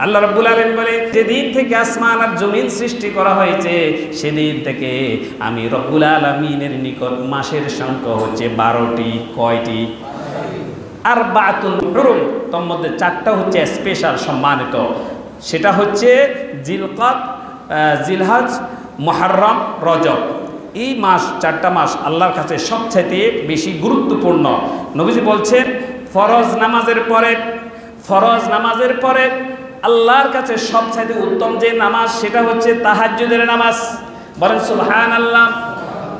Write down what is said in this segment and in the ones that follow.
আল্লাহ রাব্বুল আলামিন বলে, যেদিন থেকে আসমান আর জমিন সৃষ্টি করা হয়েছে, সেদিন থেকে আমি রব্বুল আলামিনের নিকট মাসের সংখ্যা হচ্ছে বারোটি, কয়টি? আর বাতুল হুরুম, তোর মধ্যে চারটা হচ্ছে স্পেশাল সম্মানিত। সেটা হচ্ছে জিলকত জিলহজ মহারম রজব। এই মাস, চারটা মাস আল্লাহর কাছে সবচাইতে বেশি গুরুত্বপূর্ণ। নবীজি বলছেন, ফরজ নামাজের পরে, ফরজ নামাজের পরে আল্লাহর কাছে সবচাইতে উত্তম যে নামাজ সেটা হচ্ছে তাহাজ্জুদের নামাজ। বলেন সুবহান আল্লাহ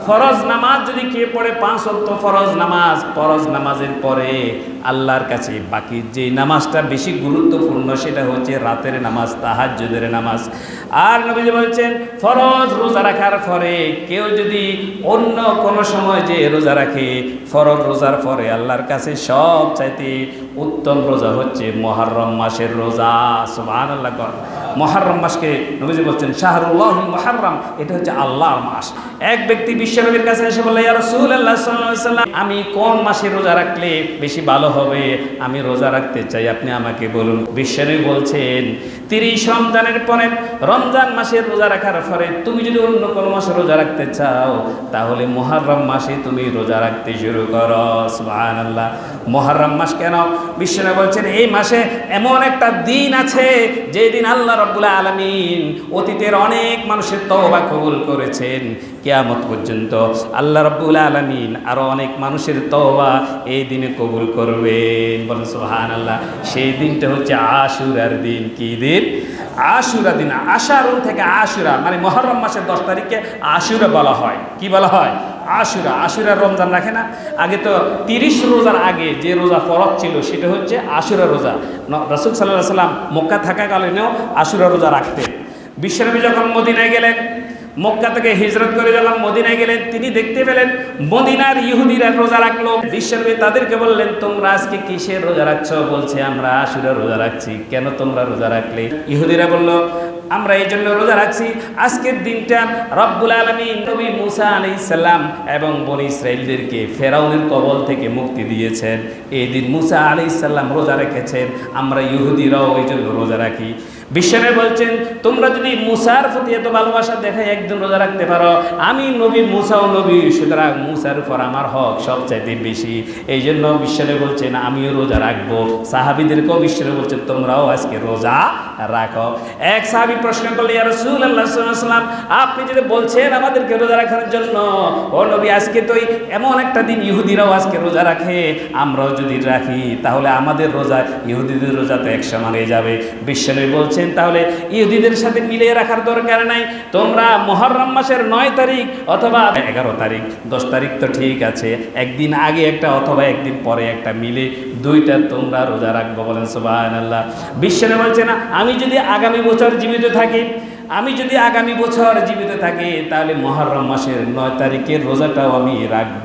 ফরজ নামাজ যদি কে পড়ে, পাঁচ অক্ত ফরজ নামাজ, ফরজ নামাজের পরে আল্লাহর কাছে বাকি যে নামাজটা বেশি গুরুত্বপূর্ণ, সেটা হচ্ছে রাতের নামাজ, তাহাজ্জুদের নামাজ। আর নবীজি বলছেন, ফরজ রোজা রাখার পরে কেউ যদি অন্য কোনো সময় যে রোজা রাখে, ফরজ রোজার পরে আল্লাহর কাছে সব চাইতে উত্তম রোজা হচ্ছে মহরম মাসের রোজা। সুবহানাল্লাহ কর মহারম মাসকে নবীজি বলছেন, শাহরুল্লাহ মহারম, এটা হচ্ছে আল্লাহর মাস। এক ব্যক্তি বিশ্বনবীর কাছে এসে বললে, ইয়া সাল্লাম আমি কোন মাসে রোজা রাখলে বেশি ভালো হবে? আমি রোজা রাখতে চাই, আপনি আমাকে বলুন। বিশ্বনবী বলছেন, তিরিশ রমজানের পরে, রমজান মাসের রোজা রাখার পরে তুমি যদি অন্য কোনো মাসে রোজা রাখতে চাও, তাহলে মহারম মাসে তুমি রোজা রাখতে শুরু করো। সুবহানাল্লাহ। মহারম মাস কেন? বিশ্বনবী বলছেন, এই মাসে এমন একটা দিন আছে যে দিন আল্লাহ রব্বুল আলমিন অতীতের অনেক মানুষের তওবা কবুল করেছেন। কেয়ামত পর্যন্ত আল্লাহ রব্বুল আলমিন আরও অনেক মানুষের তওবা এই দিনে কবুল করবেন। বলেন সোহান আল্লাহ সেই দিনটা হচ্ছে আশুরার দিন। কি দিন? আশুরা দিন। আশারুন থেকে আশুরা মানে মহরম মাসের দশ তারিখে আশুরা বলা হয়। কি বলা হয়? আশুরা আশুরা রমজান রাখে না। আগে তো তিরিশ রোজার আগে যে রোজা ফরজ ছিল, সেটা হচ্ছে আশুরা রোজা। রাসূল সাল্লাহ সাল্লাম মক্কা থাকাকালীনেও আশুরা রোজা রাখতেন। বিশ্বনবী যখন মদিনায় গেলেন, মক্কা থেকে হিজরত করে যখন মদিনায় গেলেন, তিনি দেখতে পেলেন মদিনার ইহুদিরা রোজা রাখল। বিশ্বনবী তাদেরকে বললেন, তোমরা আজকে কিসের রোজা রাখছো? বলছে, আমরা আশুরা রোজা রাখছি। কেন তোমরা রোজা রাখলে? ইহুদিরা বলল আমরা এই জন্য রোজা রাখছি। আজকের দিনটা রব্বুল আলমী নবী মুসা আলি ইসাল্লাম এবং বনি ইসরায়েলদেরকে ফেরাউনের কবল থেকে মুক্তি দিয়েছেন। এই দিন মুসা আলি ইসাল্লাম রোজা রেখেছেন। আমরা ইহুদিরাও এই জন্য রোজা রাখি। বিশ্বনে বলছেন, তোমরা যদি মুসার প্রতি এত ভালোবাসা দেখে একদিন রোজা রাখতে পারো, আমি নবী মুসাও নবী, সুতরাং মুসার উপর আমার হক সবচাইতে বেশি। এই জন্য বিশ্বনে বলছেন, আমিও রোজা রাখব। সাহাবিদেরকেও বিশ্বনে বলছেন, তোমরাও আজকে রোজা রাখো। এক সাহাবি প্রশ্ন করলে আলাইহি ওয়াসাল্লাম, আপনি যদি বলছেন আমাদেরকে রোজা রাখার জন্য, ও নবী, আজকে তো এমন একটা দিন ইহুদিরাও আজকে রোজা রাখে, আমরাও যদি রাখি, তাহলে আমাদের রোজা, ইহুদিদের রোজা তো এক সমান হয়ে যাবে। বিশ্বনবী বলছেন তাহলে ইহুদিদের সাথে মিলিয়ে রাখার দরকার নাই। তোমরা মহরম মাসের নয় তারিখ অথবা এগারো তারিখ, দশ তারিখ তো ঠিক আছে। একদিন আগে একটা অথবা একদিন পরে একটা মিলে দুইটা তোমরা রোজা রাখব বলেন সোবাহ আল্লাহ বলছে না, আমি যদি আগামী বছর জীবিত থাকি আমি যদি আগামী বছর জীবিত থাকি, তাহলে মহরম মাসের নয় তারিখের রোজাটাও আমি রাখব।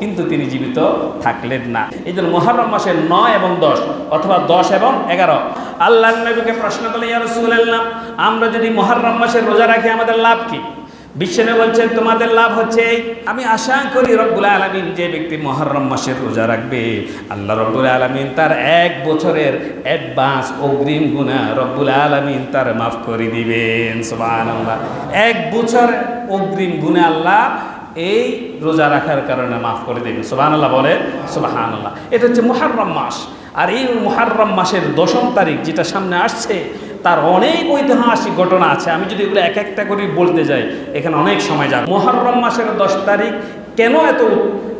কিন্তু তিনি জীবিত থাকলেন না। এই জন্য মহরম মাসের নয় এবং দশ, অথবা দশ এবং এগারো। আল্লাহ নবীকে প্রশ্ন করলে ইয়া রাসূলুল্লাহ, আমরা যদি মহরম মাসের রোজা রাখি, আমাদের লাভ কি? বিশ্বনে বলছেন, তোমাদের লাভ হচ্ছে আমি আশা করি রব্বুল আলমিন যে ব্যক্তি মহরম মাসের রোজা রাখবে, আল্লাহ রব্বুল আলমিন তার এক বছরের অ্যাডভান্স অগ্রিম গুণা রব্বুল আলমিন তার মাফ করে দিবেন, সুবহানাল্লাহ। এক বছর অগ্রিম গুণা আল্লাহ এই রোজা রাখার কারণে মাফ করে দেবেন সুবাহান আল্লাহ বলে আল্লাহ এটা হচ্ছে মুহাররম মাস। আর এই মুহাররম মাসের দশম তারিখ যেটা সামনে আসছে তার অনেক ঐতিহাসিক ঘটনা আছে। আমি যদি এগুলো এক একটা করে বলতে যাই, এখানে অনেক সময় যাবে। মহরম মাসের দশ তারিখ কেন এত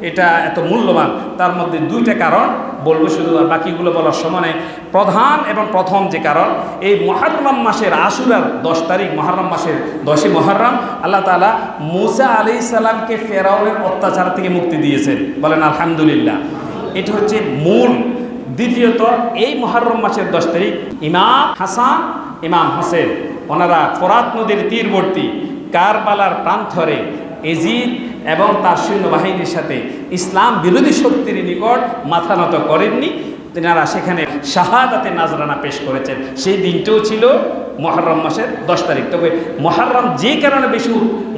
এটা এত মূল্যবান? তার মধ্যে দুইটা কারণ বলব শুধু, আর বাকিগুলো বলার সময় প্রধান এবং প্রথম যে কারণ, এই মহরম মাসের আশুরার দশ তারিখ, মহরম মাসের দশই মহরম, আল্লাহ তালা মুসা আলি সাল্লামকে ফেরাউনের অত্যাচার থেকে মুক্তি দিয়েছেন। বলেন আলহামদুলিল্লাহ। এটা হচ্ছে মূল দ্বিতীয়ত, এই মহরম মাসের দশ তারিখ ইমাম হাসান, ইমাম হোসেন, ওনারা ফরাত নদীর তীরবর্তী কারবালার প্রান্তরে এজিদ এবং তার সৈন্যবাহিনীর সাথে ইসলাম বিরোধী শক্তির নিকট মাথা নত করেননি। তেনারা সেখানে শাহাদাতে নাজরানা পেশ করেছেন। সেই দিনটাও ছিল মহরম মাসের দশ তারিখ। তবে মহরম যে কারণে বেশি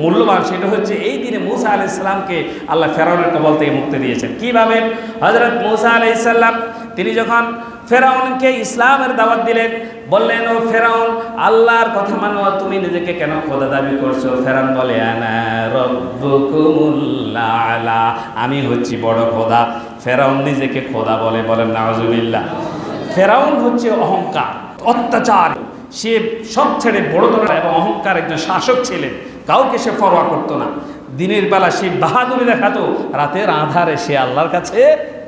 মূল্যবান সেটা হচ্ছে এই দিনে মৌসা আলি ইসলামকে আল্লাহ ফেরাউনের কবল থেকে মুক্তি দিয়েছেন। কীভাবে? হজরত মৌসা আলি ইসাল্লাম তিনি যখন ফেরাউনকে ইসলামের দাওয়াত দিলেন, বললেন, ও ফেরাউন, আল্লাহর কথা মানো, তুমি নিজেকে কেন খোদা দাবি করছ? ফেরাউন বলে আমি হচ্ছি বড় খোদা। ফেরাউন নিজেকে খোদা বলে, বলেন নাওজুবিল্লাহ ফেরাউন হচ্ছে অহংকার, অত্যাচার। সে সব ছেড়ে বড় ধরনের এবং অহংকার একজন শাসক ছিলেন, কাউকে সে পরোয়া করতো না। দিনের বেলা সে বাহাদুরি দেখাতো, রাতের আধারে সে আল্লাহর কাছে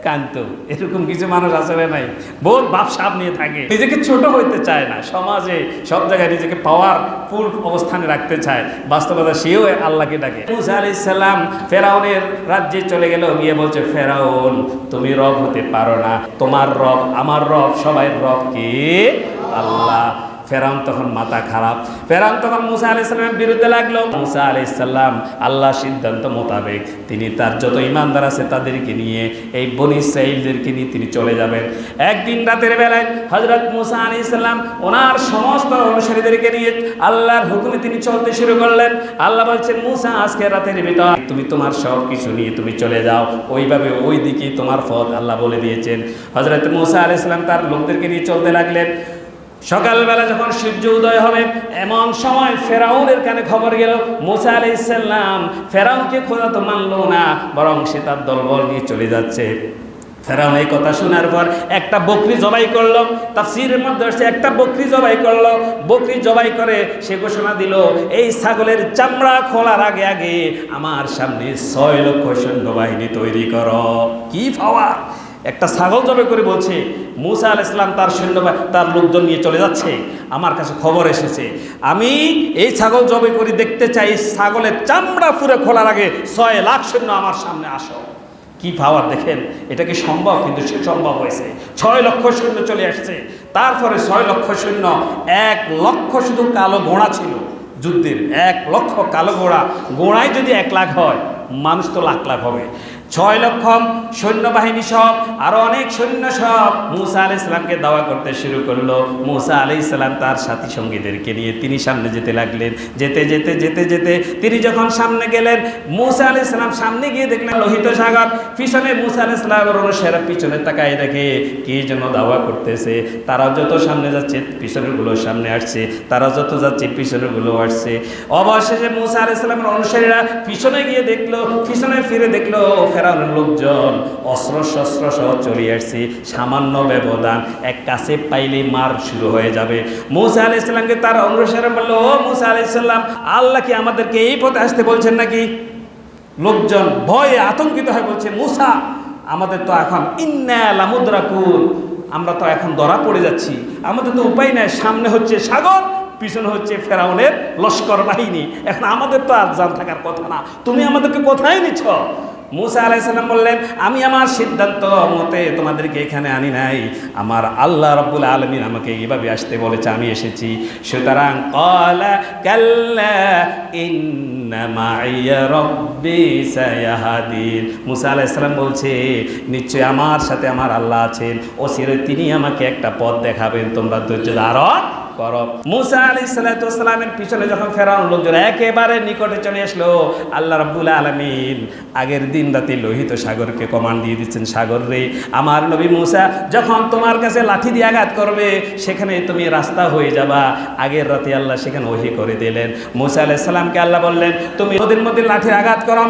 কান্ত এরকম কিছু মানুষ আসলে নাই বহুত ভাবসাব নিয়ে থাকে। নিজেকে ছোট হইতে চায় না। সমাজে সব জায়গায় নিজেকে পাওয়ার ফুল অবস্থানে রাখতে চায়। বাস্তবতা সেও আল্লাহকে ডাকে। মুসা আলি সাল্লাম ফেরাউনের রাজ্যে চলে গেল। গিয়ে বলছে, ফেরাউন, তুমি রব হতে পারো না। তোমার রব, আমার রব, সবাই রব কে আল্লাহ ফেরাউন তখন মাথা খারাপ। ফেরাউন তখন মুসা আলি সাল্লামের বিরুদ্ধে লাগল। মুসা আলি সাল্লাম আল্লাহ সিদ্ধান্ত মোতাবেক তিনি তার যত ইমানদার আছে তাদেরকে নিয়ে, এই বনি সাইলদেরকে নিয়ে তিনি চলে যাবেন। একদিন রাতের বেলায় হজরত মুসা আলি সাল্লাম ওনার সমস্ত অনুসারীদেরকে নিয়ে আল্লাহর হুকুমে তিনি চলতে শুরু করলেন। আল্লাহ বলছেন, মুসা, আজকে রাতের ভিতর তুমি তোমার সব কিছু নিয়ে তুমি চলে যাও। ওইভাবে ওই দিকে তোমার পথ আল্লাহ বলে দিয়েছেন। হজরত মুসা আলি সাল্লাম তার লোকদেরকে নিয়ে চলতে লাগলেন। সকালবেলা যখন সূর্য উদয় হবে, এমন সময় ফেরাউনের কানে খবর গেল, মুসা আলি ইসাল্লাম ফেরাউনকে খোঁজা তো মানলো না, বরং সে তার দলবল নিয়ে চলে যাচ্ছে। ফেরাউন এই কথা শোনার পর একটা বকরি জবাই করল, তাফসিরের মধ্যে আসছে, একটা বকরি জবাই করল। বকরি জবাই করে সে ঘোষণা দিল, এই ছাগলের চামড়া খোলার আগে আগে আমার সামনে ছয় লক্ষ সৈন্যবাহিনী তৈরি করো। কি পাওয়া একটা ছাগল জবে করে বলছে, মুসা আল ইসলাম তার সৈন্য তার লোকজন নিয়ে চলে যাচ্ছে। আমার কাছে খবর এসেছে। আমি এই ছাগল জবে করে দেখতে চাই, ছাগলের চামড়া ফুরে খোলার আগে ছয় লাখ সৈন্য আমার সামনে আসো। কি পাওয়ার দেখেন? এটা কি সম্ভব? কিন্তু সে সম্ভব হয়েছে। ছয় লক্ষ সৈন্য চলে আসছে। তারপরে ছয় লক্ষ সৈন্য, এক লক্ষ শুধু কালো ঘোড়া ছিল যুদ্ধের। এক লক্ষ কালো ঘোড়া। ঘোড়ায় যদি এক লাখ হয়, মানুষ তো লাখ লাখ হবে। ছয় লক্ষ সৈন্যবাহিনী সব আরও অনেক সৈন্য সব মুসা আলি ইসলামকে দাওয়া করতে শুরু করল। মুসা আলি ইসলাম তার সাথী সঙ্গীদেরকে নিয়ে তিনি সামনে যেতে লাগলেন। যেতে যেতে যেতে যেতে তিনি যখন সামনে গেলেন, মুসা আলি ইসলাম সামনে গিয়ে দেখলেন লোহিত সাগর। পিছনে মুসা আলি ইসলামের অনুসারে পিছনে তাকায় দেখে কে যেন দাওয়া করতেছে। তারা যত সামনে যাচ্ছে পিছনেরগুলো সামনে আসছে। তারা যত যাচ্ছে পিছনেরগুলো আসছে। অবশেষে মুসা আলি ইসলামের অনুসারীরা পিছনে গিয়ে দেখল, পিছনে ফিরে দেখল ফেরাউনের লোকজন অস্ত্র শস্ত্র সহ চলে আসছে, সামান্য ব্যবধান। এক কাছে পাইলে মার শুরু হয়ে যাবে। মুসা আলি ইসলামকে তার অনুসারে বলল, ও মুসা আলি ইসলাম আল্লাহ কি আমাদেরকে এই পথে আসতে বলছেন নাকি? লোকজন ভয়ে আতঙ্কিত হয়ে বলছে, মুসা, আমাদের তো এখন ইন্নালামুদ্রাকুল আমরা তো এখন ধরা পড়ে যাচ্ছি। আমাদের তো উপায় নাই, সামনে হচ্ছে সাগর, পিছনে হচ্ছে ফেরাউনের লস্কর বাহিনী। এখন আমাদের তো আর জান থাকার কথা না। তুমি আমাদেরকে কোথায় নিচ্ছ? মুসা আলাইসাল্লাম বললেন, আমি আমার সিদ্ধান্ত মতে তোমাদেরকে এখানে আনি নাই। আমার আল্লাহ রব্বুল আলমিন আমাকে এইভাবে আসতে বলেছে, আমি এসেছি। সুতরাং কলা কাল্লা মুসা আলাইসাল্লাম বলছে, নিশ্চয় আমার সাথে আমার আল্লাহ আছেন। ও সিরে তিনি আমাকে একটা পথ দেখাবেন, তোমরা ধৈর্য ধারণ করো। মুসা আলী সালাতামের পিছনে যখন ফেরাউন লোকজন একেবারে নিকটে চলে আসলো, আল্লাহ রাব্বুল আলমিন আগের দিন রাতে লোহিত সাগরকে কমান্ড দিয়ে দিচ্ছেন, সাগর রে, আমার নবী মুসা, যখন তোমার কাছে লাঠি দিয়ে আঘাত করবে, সেখানে তুমি রাস্তা হয়ে যাবা। আগের রাতে আল্লাহ সেখানে ওহি করে দিলেন। মুসা আলাইহিস আল্লাহ বললেন, তুমি নদীর মধ্যে লাঠির আঘাত করো।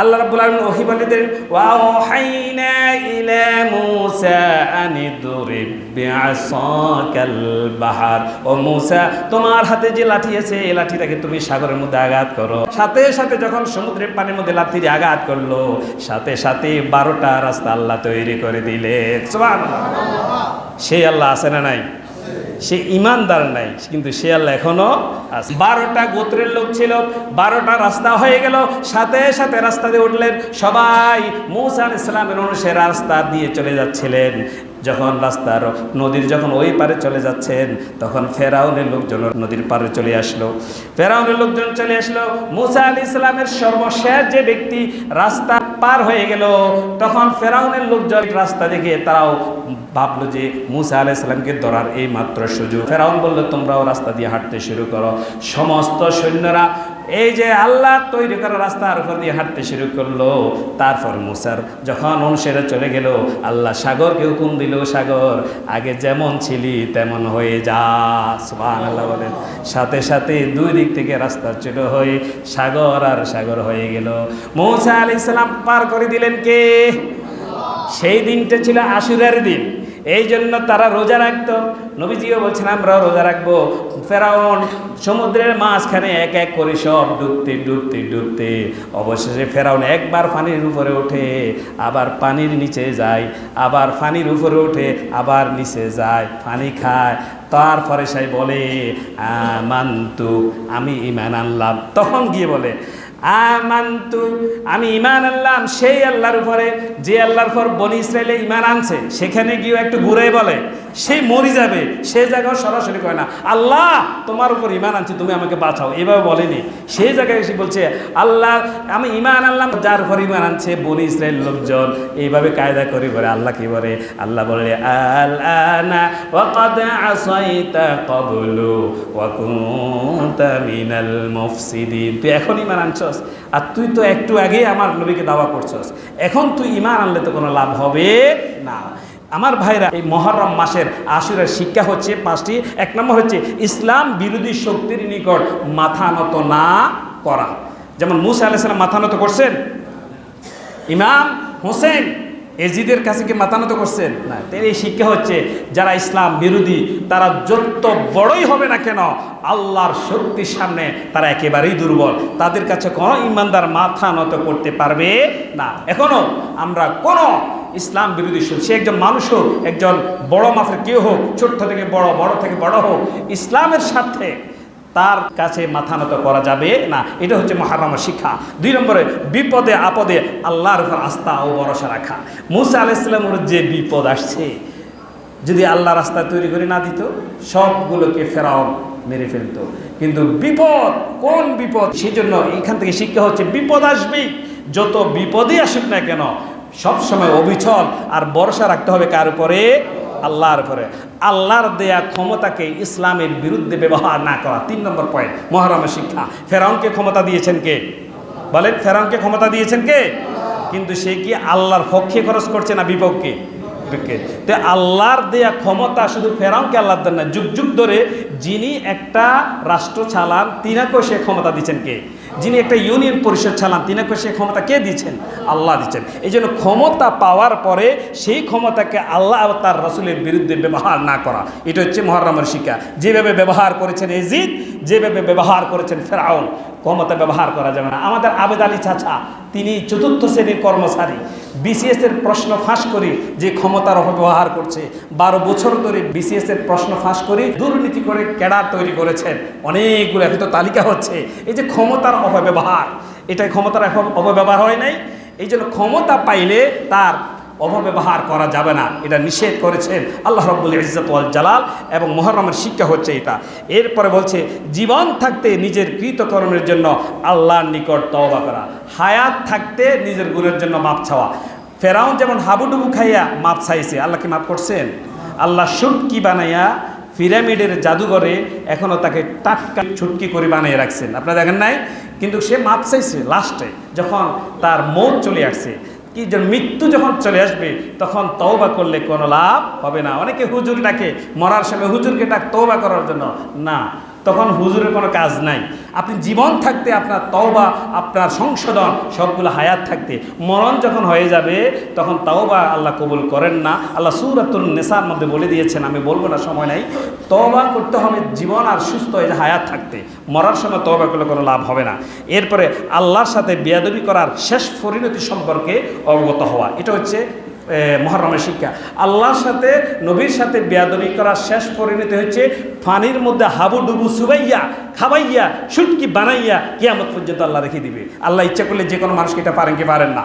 আল্লাহ রাব্বুল আলামিন ওহি বলে দিলেন ওয়া ওহাইনা ইলা মূসা আন দুরিব বিআসাকাল বাহার। ও মূসা, তোমার হাতে যে লাঠি আছে, এই লাঠিটাকে তুমি সাগরের মধ্যে আঘাত করো। সাথে সাথে যখন সমুদ্রের পানির মধ্যে লাঠি দিয়ে আঘাত করল, সাথে সাথে বারোটা রাস্তা আল্লাহ তৈরি করে দিলেন। সুবহানাল্লাহ। সেই আল্লাহ আছে না নাই? সে ইমানদার নাই, কিন্তু সে আল্লাহ এখনও আছে। বারোটা গোত্রের লোক ছিল, বারোটা রাস্তা হয়ে গেল, সাথে সাথে রাস্তা দিয়ে উঠলেন। সবাই মুসা আল ইসলামের অনুসারে রাস্তা দিয়ে চলে যাচ্ছিলেন। যখন রাস্তার নদীর যখন ওই পারে চলে যাচ্ছেন, তখন ফেরাউনের লোকজন নদীর পারে চলে আসলো। ফেরাউনের লোকজন চলে আসলো। মুসা আল ইসলামের সর্বশেষ যে ব্যক্তি রাস্তা পার হয়ে গেল। তখন ফেরাউনের লোকজন রাস্তা দেখে তারাও ভাবলো যে মুসা আলাহ ইসলামকে ধরার এই মাত্র সুযোগ। ফেরাউন বলল, তোমরাও রাস্তা দিয়ে হাঁটতে শুরু করো। সমস্ত সৈন্যরা এই যে আল্লাহ তৈরি করা রাস্তার উপর দিয়ে হাঁটতে শুরু করল, তারপর মুসার যখন অনুসারে চলে গেল, আল্লাহ সাগরকে হুকুম দিল, সাগর, আগে যেমন ছিলি তেমন হয়ে যা সুবহান আল্লাহ বলেন। সাথে সাথে দুই দিক থেকে রাস্তা ছোট হয়ে সাগর আর সাগর হয়ে গেল। মৌসা আলি ইসলাম পার করে দিলেন কে? সেই দিনটা ছিল আশুরার দিন। এই জন্য তারা রোজা রাখতো। নবীজিও বলছেন, আমরা রোজা রাখব। ফেরাউন সমুদ্রের মাঝখানে এক এক করে সব ডুবতে ডুবতে ডুবতে। অবশেষে ফেরাউন একবার পানির উপরে ওঠে, আবার পানির নিচে যায়, আবার পানির উপরে ওঠে, আবার নিচে যায়, পানি খায়। তারপরে সেই বলে, আমান্তু, আমি ইমান আনলাম। তখন গিয়ে বলে আমান্তু, আমি ইমান আনলাম, সেই আল্লাহর উপরে, যে আল্লাহর পর বনি ইসরায়েলে ইমান আনছে, সেখানে গিয়ে একটু ঘুরে বলে, সে মরি যাবে, সে জায়গাও সরাসরি কয় না, আল্লাহ, তোমার উপর ইমান আনছি, তুমি আমাকে বাঁচাও। এভাবে বলেনি। সেই জায়গায় এসে বলছে, আল্লাহ, আমি ইমান আনলাম, যার উপর ইমান আনছে বনি ইসরায়েল লোকজন। এইভাবে কায়দা করে বলে আল্লাহ কি বলে? আল্লাহ বলে আল্লাহ তুই এখন ইমান আনছস আর তুই তো একটু আগে আমার নবীকে দাওয়া করছস। এখন তুই ইমান আনলে তো কোনো লাভ হবে না। আমার ভাইরা, এই মহরম মাসের আশুরের শিক্ষা হচ্ছে পাঁচটি। এক নম্বর হচ্ছে ইসলাম বিরোধী শক্তির নিকট মাথা নত না করা। যেমন মুসা আলাইসালাম মাথা নত করছেন? ইমাম হোসেন এজিদের কাছে কি মাতানত করছেন? না তাই এই শিক্ষা হচ্ছে, যারা ইসলাম বিরোধী, তারা যত বড়ই হবে না কেন, আল্লাহর শক্তির সামনে তারা একেবারেই দুর্বল। তাদের কাছে কোনো ইমানদার মাথা নত করতে পারবে না। এখনও আমরা কোনো ইসলাম বিরোধী শক্তি সে একজন মানুষ হোক, একজন বড় মাফের কেউ হোক, ছোট্ট থেকে বড় বড় থেকে বড় হোক, ইসলামের সাথে তার কাছে মাথা নত করা যাবে না। এটা হচ্ছে মহারামের শিক্ষা। দুই নম্বরে, বিপদে আপদে আল্লাহর উপর আস্থা ও ভরসা রাখা। মুসা আলাইসলামের যে বিপদ আসছে, যদি আল্লাহ রাস্তা তৈরি করে না দিত, সবগুলোকে ফেরাও মেরে ফেলতো। কিন্তু বিপদ, কোন বিপদ? সেই জন্য এখান থেকে শিক্ষা হচ্ছে, বিপদ আসবেই যত বিপদই আসুক না কেন, সবসময় অবিচল আর ভরসা রাখতে হবে কার উপরে? আল্লাহর করে আল্লাহর দেয়া ক্ষমতাকে ইসলামের বিরুদ্ধে ব্যবহার না করা। তিন নম্বর পয়েন্ট মহারমের শিক্ষা। ফেরাউনকে ক্ষমতা দিয়েছেন কে? বলেন, ফেরাউনকে ক্ষমতা দিয়েছেন কে? কিন্তু সে কি আল্লাহর পক্ষে খরচ করছে না বিপক্ষে? বিপক্ষে তো আল্লাহর দেয়া ক্ষমতা শুধু ফেরাউনকে আল্লাহ দেন না যুগ যুগ ধরে যিনি একটা রাষ্ট্র চালান, তিনাকেও সে ক্ষমতা দিচ্ছেন কে? যিনি একটা ইউনিয়ন পরিষদ চালান তিনাকে সে ক্ষমতা কে দিচ্ছেন? আল্লাহ দিচ্ছেন। এই জন্য ক্ষমতা পাওয়ার পরে সেই ক্ষমতাকে আল্লাহ তার রসুলের বিরুদ্ধে ব্যবহার না করা। এটা হচ্ছে মহরমের শিক্ষা। যেভাবে ব্যবহার করেছেন এজিদ যেভাবে ব্যবহার করেছেন ফেরাউন, ক্ষমতা ব্যবহার করা যাবে না। আমাদের আবেদ আলী চাচা, তিনি চতুর্থ শ্রেণির কর্মচারী। বিসিএস এর প্রশ্ন ফাঁস করি যে ক্ষমতার অপব্যবহার করছে। বারো বছর ধরে বিসিএস এর প্রশ্ন ফাঁস করি, দুর্নীতি করে ক্যাডার তৈরি করেছেন। অনেকগুলো এখন তো তালিকা হচ্ছে। এই যে ক্ষমতার অপব্যবহার, এটাই ক্ষমতার অপব্যবহার হয় নাই। এই জন্য ক্ষমতা পাইলে তার অপব্যবহার করা যাবে না। এটা নিষেধ করেছেন আল্লাহ রব্বুল ইজ্জত ওয়াল জালাল এবং মহরমের শিক্ষা হচ্ছে এটা। এরপরে বলছে, জীবন থাকতে নিজের কৃতকর্মের জন্য আল্লাহর নিকট তওবা করা। হায়াত থাকতে নিজের গুণের জন্য মাপ ছাওয়া ফেরাউন যেমন হাবুডুবু খাইয়া মাপ চাইছে, আল্লাহ কি মাপ করছেন? আল্লাহ সুটকি বানাইয়া পিরামিডের জাদুঘরে এখনও তাকে টাটকা ছুটকি করে বানিয়ে রাখছেন। আপনারা দেখেন নাই? কিন্তু সে মাপ চাইছে লাস্টে, যখন তার মৌত চলে আসছে। কি মৃত্যু যখন চলে আসবে, তখন তওবা করলে কোনো লাভ হবে না। অনেকে হুজুর ডাকে, মরার সময় হুজুরকে ডাক তওবা করার জন্য। না তখন হুজুরের কোনো কাজ নাই। আপনি জীবন থাকতে, আপনার তওবা, আপনার সংশোধন, সবগুলো হায়াত থাকতে, মরণ যখন হয়ে যাবে, তখন তওবা আল্লাহ কবুল করেন না। আল্লাহ সুরাতুল নেশার মধ্যে বলে দিয়েছেন, আমি বলব না, সময় নাই। তওবা করতে হবে জীবন আর সুস্থ হয়ে হায়াত থাকতে। মরার সময় তওবা করলে কোনো লাভ হবে না। এরপরে আল্লাহর সাথে বেয়াদবি করার শেষ পরিণতি সম্পর্কে অবগত হওয়া। এটা হচ্ছে মহরমের শিক্ষা। আল্লাহর সাথে, নবীর সাথে বেয়াদবি করার শেষ পরিণতি হচ্ছে ফানির মধ্যে হাবু ডুবু সুবাইয়া, খাবাইয়া সুটকি বানাইয়া কিয়ামত পর্যন্ত আল্লাহ রেখে দিবে। আল্লাহ ইচ্ছা করলে যে কোনো মানুষকে এটা পারেন কি পারেন না।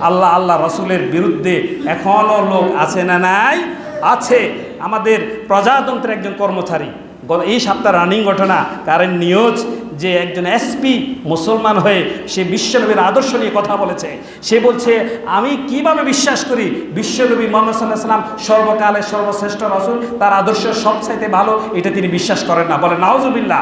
আল্লাহ আল্লাহ রসুলের বিরুদ্ধে এখনও লোক আছে না নাই? আছে। আমাদের প্রজাতন্ত্রের একজন কর্মচারী। এই সপ্তাহ রানিং ঘটনা, কারেন্ট নিউজ যে একজন এসপি মুসলমান হয়ে সে বিশ্বনবীর আদর্শ নিয়ে কথা বলেছে। সে বলছে, আমি কীভাবে বিশ্বাস করি বিশ্বনবী মোহাম্মদ সাল্লাহ সাল্লাম সর্বকালের সর্বশ্রেষ্ঠ রসুল, তার আদর্শ সবচাইতে ভালো, এটা তিনি বিশ্বাস করেন না। বলে নাওজুবিল্লা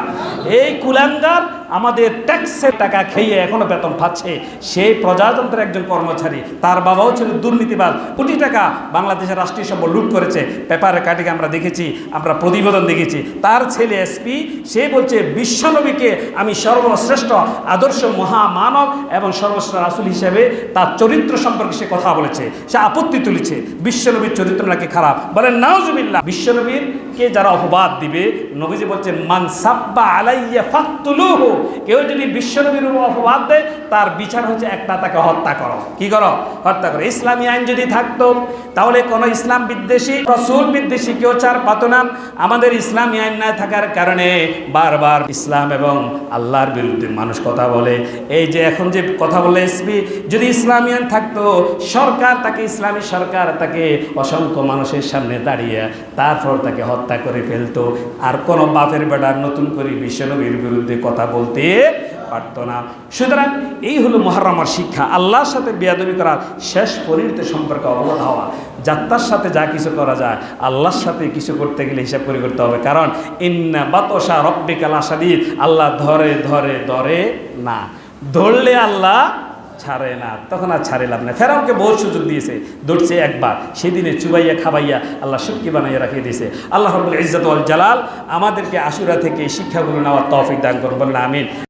এই কুলাঙ্গার আমাদের ট্যাক্সের টাকা খেয়ে এখনও বেতন পাচ্ছে। সেই প্রজাতন্ত্রের একজন কর্মচারী, তার বাবাও ছিল দুর্নীতিবাজ। কোটি টাকা বাংলাদেশের রাষ্ট্রীয় সম্পদ লুট করেছে। পেপারে কাটিকে আমরা দেখেছি, আমরা প্রতিবেদন দেখেছি। তার ছেলে এসপি সে বলছে, বিশ্বনবীকে আমি সর্বশ্রেষ্ঠ আদর্শ মহামানব এবং সর্বশ্রেষ্ঠ রাসুল হিসেবে তার চরিত্র সম্পর্কে সে কথা বলেছে। সে আপত্তি তুলেছে, বিশ্বনবীর চরিত্র নাকি খারাপ? বলেন, নাউজুবিল্লাহ। বিশ্বনবীর কে যারা অপবাদ দিবে, নবীজি বলছে মান সাব্বা আলাইয়া ফাকতুলুহু। কেউ যদি বিশ্বনবীর উপর অপবাদ দেয়, তার বিচার হচ্ছে একটা, তাকে হত্যা করো। কি করো? হত্যা করো। ইসলামী আইন যদি থাকতো, তাহলে কোনো ইসলাম বিদ্বেষী, রসুল বিদ্বেষী কেউ চার পাত না। আমাদের ইসলামী আইন না থাকার কারণে বারবার ইসলাম এবং আল্লাহর বিরুদ্ধে মানুষ কথা বলে। এই যে এখন যে কথা বলে এসপি, যদি ইসলামী আইন থাকতো, সরকার তাকে, ইসলামী সরকার তাকে অসংখ্য মানুষের সামনে দাঁড়িয়ে তারপর তাকে হত্যা করে ফেলতো। আর কোনো বাপের বেটার নতুন করে বিশ্বনবীর বিরুদ্ধে কথা বলতে পারতো না। সুতরাং এই হলো মহারমার শিক্ষা। আল্লাহর সাথে বেয়াদবি করার শেষ পরিণতি সম্পর্কে অবগত হওয়া। যাত্রার সাথে যা কিছু করা যায়, আল্লাহর সাথে কিছু করতে গেলে হিসাব করে করতে হবে। কারণ, ইন্না বাতসা রব্বিকাল আসাদিদ আল্লাহ ধরে ধরে ধরে না। ধরলে আল্লাহ ছাড়ে না, তখন আর ছাড়ে লাভ না ফেরাউনকে বহু সুযোগ দিয়েছে দৌড়ছে একবার। সেদিনে চুবাইয়া খাবাইয়া আল্লাহ শক্তি বানাইয়া রাখিয়ে দিয়েছে। আল্লাহ রবুল ইজ্জত জালাল আমাদেরকে আশুরা থেকে শিক্ষাগুলো নেওয়ার তৌফিক দান করুন। বলেন আমিন।